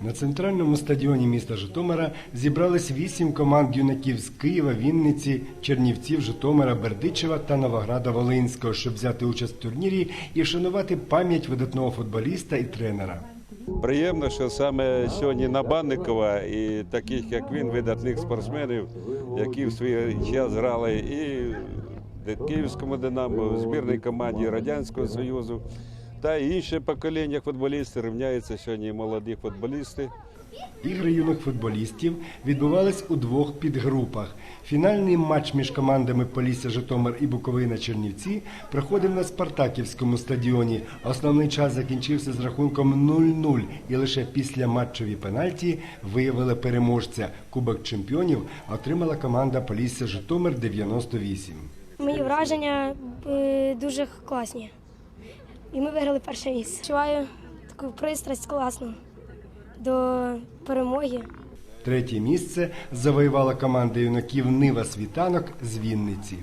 На центральному стадіоні міста Житомира зібрались вісім команд юнаків з Києва, Вінниці, Чернівців, Житомира, Бердичева та Новограда Волинського, щоб взяти участь в турнірі і вшанувати пам'ять видатного футболіста і тренера. Приємно, що саме сьогодні на Банникова і таких, як він, видатних спортсменів, які в свій час грали і в Київському Динамо, в збірній команді Радянського Союзу. Та й інше покоління футболістів рівняються сьогодні молоді футболісти. Ігри юних футболістів відбувались у двох підгрупах. Фінальний матч між командами Полісся Житомир і Буковина Чернівці проходив на Спартаківському стадіоні. Основний час закінчився з рахунком 0-0 і лише після матчові пенальті виявили переможця. Кубок чемпіонів отримала команда Полісся Житомир 98. Мої враження е, дуже класні. І ми виграли перше місце. Відчуваю таку пристрасть класну до перемоги. Третє місце завоювала команда юнаків Нива Світанок з Вінниці.